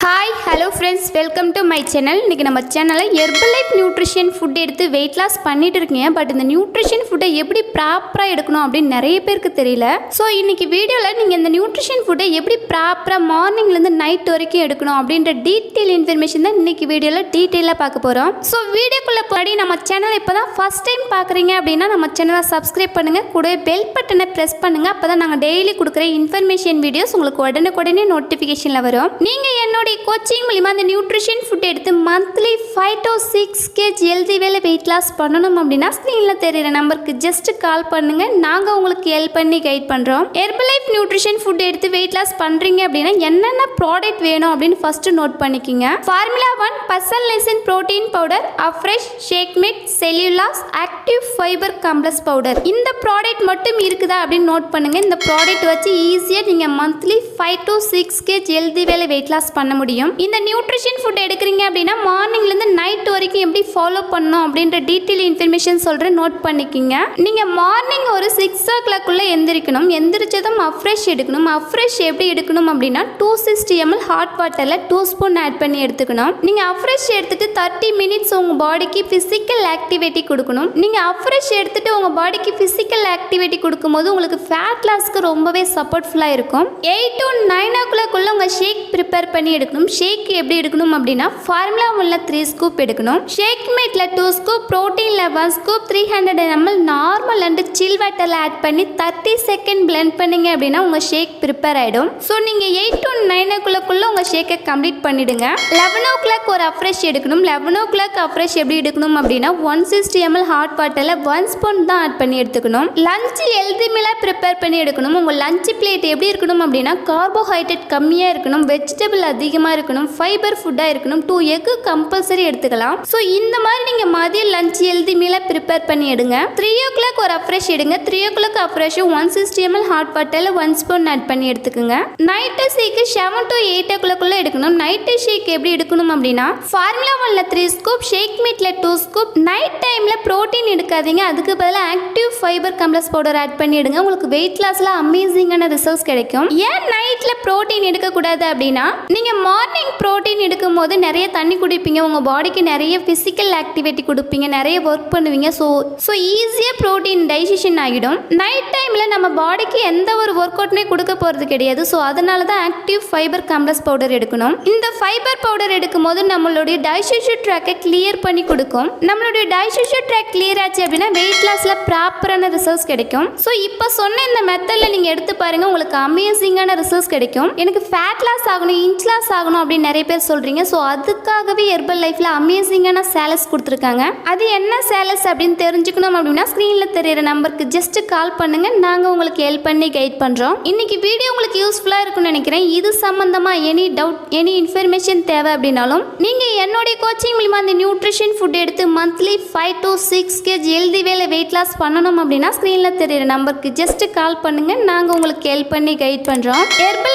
Hi hello friends welcome to my channel இன்றைக்கி நம்ம சேனலில் ஹெர்பல் லைஃப் நியூட்ரிஷன் ஃபுட் எடுத்து வெயிட் லாஸ் பண்ணிட்டு இருக்கீங்க பட் இந்த நியூட்ரிஷன் ஃபுட்டை எப்படி ப்ராப்பராக எடுக்கணும் அப்படின்னு நிறைய பேருக்கு தெரியல. ஸோ இன்றைக்கி வீடியோவில் நீங்கள் இந்த நியூட்ரிஷன் ஃபுட்டை எப்படி ப்ராப்பராக மார்னிங்லேருந்து நைட் வரைக்கும் எடுக்கணும் அப்படின்ற டீட்டெயில் இன்ஃபர்மேஷன் தான் இன்றைக்கி வீடியோவில் டீட்டெயிலாக பார்க்க போகிறோம் ஸோ வீடியோக்குள்ளே படி நம்ம சேனல் இப்போ தான் ஃபஸ்ட் டைம் பார்க்குறீங்க அப்படின்னா நம்ம சேனலை சப்ஸ்கிரைப் பண்ணுங்கள் கூடவே பெல் பட்டனை ப்ரெஸ் பண்ணுங்கள் அப்போ தான் நாங்கள் டெய்லி கொடுக்குற இன்ஃபர்மேஷன் வீடியோஸ் உங்களுக்கு உடனுக்குடனே நோட்டிஃபிகேஷனில் வரும். நீங்கள் என்னுடைய கோச்சிங் மூலிமா அந்த நியூட்ரிஷன் ஃபுட் எடுத்து monthly five to six kg healthy வேலை வெயிட் லாஸ் பண்ணணும் அப்படின்னா ஸ்க்ரீனில் தெரியிற நம்பருக்கு ஜஸ்ட் கால் பண்ணுங்க. நாங்கள் உங்களுக்கு ஹெல்ப் பண்ணி கைட் பண்ணுறோம் ஹெர்பலைஃப் நியூட்ரிஷன் ஃபுட் எடுத்து வெயிட் லாஸ் பண்ணுறீங்க அப்படின்னா என்னென்ன ப்ராடக்ட் வேணும் அப்படின்னு ஃபர்ஸ்ட் நோட் பண்ணிக்கிங்க. ஃபார்முலா ஒன் பசல் lesson protein powder Afresh shake mate cell u loss active fibre complex powder இந்த ப்ராடக்ட் மட்டும் இருக்குதா அப்படின்னு நோட் பண்ணுங்கள் இந்த ப்ராடக்ட் வச்சு ஈஸியாக நீங்கள் monthly five to six kg healthy வேலை வெயிட் லாஸ் பண்ண முடியும். இந்த நியூட்ரிஷன் ஃபுட் எடுக்கிறீங்க அப்படின்னா மார்னிங்லேருந்து நைட் வரைக்கும் எப்படி ஃபாலோ பண்ணணும் அப்படின்ற டீட்டெயில் இன்ஃபர்மேஷன் சொல்கிறேன் நோட் பண்ணிக்கிங்க. நீங்கள் மார்னிங் ஒரு சிக்ஸ் ஓ கிளாக்குள்ளே எந்திரிக்கணும். எந்திரிச்சதும் அஃப்ரெஷ் எடுக்கணும். அஃப்ரெஷ் எப்படி எடுக்கணும் அப்படின்னா டூ சிக்ஸ்டி எம்எல் ஹாட் வாட்டரில் டூ ஸ்பூன் ஆட் பண்ணி எடுத்துக்கணும். நீங்கள் அஃப்ரெஷ் எடுத்துட்டு தேர்ட்டி மினிட்ஸ் உங்கள் பாடிக்கு ஃபிசிக்கல் ஆக்டிவிட்டி கொடுக்கணும். நீங்கள் அஃப்ரெஷ் எடுத்துட்டு உங்கள் பாடிக்கு ஃபிசிக்கல் ஆக்டிவிட்டி கொடுக்கும்போது உங்களுக்கு ஃபேட் லாஸ்க்கு ரொம்பவே சப்போர்ட்ஃபுல்லாக இருக்கும். எயிட் டு நைன் ஓ கிளாக்குள்ளே உங்கள் ஷேக் ப்ரிப்பேர் பண்ணி எடுக்கணும். ஷேக் எப்படி எடுக்கணும் அப்படின்னா ஃபார்முலா உள்ள த்ரீ ஸ்கூப் எடுக்கணும். ஷேக் மேட்டில் two scoop ப்ரோட்டீன்ல one scoop three hundred ml normal and chill வாட்டரில் ஆட் பண்ணி தேர்ட்டி செகண்ட் பிளெண்ட் பண்ணீங்க அப்படின்னா உங்கள் ஷேக் ப்ரிப்பேர் ஆகிடும் ஸோ நீங்கள் எயிட் டு நைன் ஓ கிளாக்குள்ளே உங்கள் ஷேக்கை கம்ப்ளீட் பண்ணிடுங்க. லெவன் ஓ கிளாக் ஒரு அஃப்ரெஷ் எடுக்கணும். லெவன் ஓ கிளாக் அஃப்ரெஷ் எப்படி எடுக்கணும் அப்படின்னா ஒன் சிக்ஸ்டி எம்எல் ஹாட் வாட்டரில் ஒன் ஸ்பூன் தான் ஆட் பண்ணி எடுத்துக்கணும். லஞ்ச் ஹெல்தி மீலாக ப்ரிப்பேர் பண்ணி எடுக்கணும். உங்கள் லஞ்ச் பிளேட் எப்படி இருக்கணும் அப்படின்னா கார்போஹைட்ரேட் கம்மியாக இருக்கணும். வெஜிடபிள் அதிகமாக இருக்கணும் ஃபைபர் ஃபுட்டாக இருக்கணும் டூ எக்கு கம்பல்சரி எடுத்துக்கலாம். ஸோ இந்த மாதிரி நீங்கள் மதியம் லஞ்ச் எழுதி மீலாக ப்ரிப்பேர் பண்ணி எடுங்க. த்ரீ ஓ கிளாக் ஒரு அப்ரெஷ் எடுங்க. த்ரீ ஓ கிளாக் அஃப்ரெஷும் ஒன் சிக்ஸ்டி எம்எல் ஹாட் வாட்டரில் ஒன் ஸ்பூன் ஆட் பண்ணி எடுத்துக்கோங்க. Night shake seven to eight o கிளாக்குள்ளே எடுக்கணும். நைட்டு ஷேக் எப்படி எடுக்கணும் அப்படின்னா ஃபார்முலா ஒன்ல த்ரீ ஸ்கூப் ஷேக் மீட்டில் டூ ஸ்கூப் நைட் டைமில் ப்ரோட்டீன் எடுக்காதீங்க. அதுக்கு பதிலாக active fibre complex powder add பண்ணி எடுங்க. உங்களுக்கு வெயிட் லாஸில் அமேசிங்கான ரிசல்ட்ஸ் கிடைக்கும். ஏன் நைட்டில் ப்ரோட்டீன் எடுக்கக்கூடாது அப்படின்னா நீங்கள் மார்னிங் ப்ரோட்டீன் எடுக்கும்போது நிறைய தண்ணி குடிப்பீங்க. உங்கள் பாடிக்கு நிறைய ஃபிசிக்கல் ஆக்டிவிட்டி கொடுப்பீங்க. நிறைய ஒர்க் பண்ணுவீங்க. ஸோ ஸோ ஈஸியாக ப்ரோட்டீன் டைஜஷன் ஆகிடும். நைட் டைமில் நம்ம பாடிக்கு எந்த ஒரு ஒர்க் அவுட்டுமே கொடுக்க போகிறது கிடையாது. ஸோ அதனால தான் ஆக்டிவ் ஃபைபர் காம்ப்ளெக்ஸ் பவுடர் எடுக்கணும். இந்த ஃபைபர் பவுடர் எடுக்கும் போது நம்மளுடைய டைஜஷன் ட்ராக்கை கிளியர் பண்ணி கொடுக்கும். நம்மளுடைய டைஜஷன் ட்ராக் கிளியர் ஆச்சு அப்படின்னா வெயிட் லாஸில் ப்ராப்பரான ரிசல்ட்ஸ் கிடைக்கும். ஸோ இப்போ சொன்ன இந்த மெத்தடில் நீங்கள் எடுத்து பாருங்கள் உங்களுக்கு அமேசிங்கான ரிசல்ட்ஸ் கிடைக்கும். எனக்கு ஃபேட் லாஸ் ஆகணும் இன்ச் லாஸ் ஆகணும் ஆகணும் அப்படின்னு நிறைய பேர் சொல்கிறீங்க ஸோ அதுக்காகவே ஹெர்பல் லைஃப்பில் அமேசிங்கான சேலஸ் கொடுத்துருக்காங்க. அது என்ன சேலஸ் அப்படின்னு தெரிஞ்சுக்கணும் அப்படின்னா ஸ்க்ரீனில் தெரியிற நம்பருக்கு ஜஸ்ட் கால் பண்ணுங்க. நாங்கள் உங்களுக்கு ஹெல்ப் பண்ணி கைட் பண்ணுறோம் இன்னைக்கு வீடியோ உங்களுக்கு யூஸ்ஃபுல்லாக இருக்கும்னு நினைக்கிறேன். இது சம்மந்தமாக எனி டவுட் எனி இன்ஃபர்மேஷன் தேவை அப்படின்னாலும் நீங்கள் என்னுடைய கோச்சிங் மூலிமா அந்த நியூட்ரிஷன் ஃபுட் எடுத்து monthly five to six kg healthy வேலை வெயிட் லாஸ் பண்ணணும் அப்படின்னா ஸ்க்ரீனில் தெரியிற நம்பருக்கு ஜஸ்ட் கால் பண்ணுங்க. நாங்கள் உங்களுக்கு ஹெல்ப் பண்ணி கைட் பண்ணுறோம்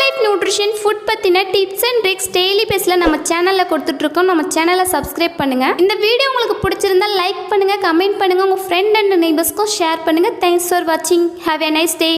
லைஃப் நியூட்ரிஷன் ஃபுட் பற்றின டிப்ஸ் அண்ட் ட்ரிக்ஸ் டெய்லி பேஸில் நம்ம சேனலில் கொடுத்துட்ருக்கோம் நம்ம சேனலை சப்ஸ்கிரைப் பண்ணுங்க. இந்த வீடியோ உங்களுக்கு பிடிச்சிருந்தா லைக் பண்ணுங்க கமெண்ட் பண்ணுங்க. உங்கள் ஃப்ரெண்ட் அண்ட் நெய்பர்ஸ்க்கும் ஷேர் பண்ணுங்க. தேங்க்ஸ் ஃபார் வாட்சிங் ஹாவ் எ நைஸ் டே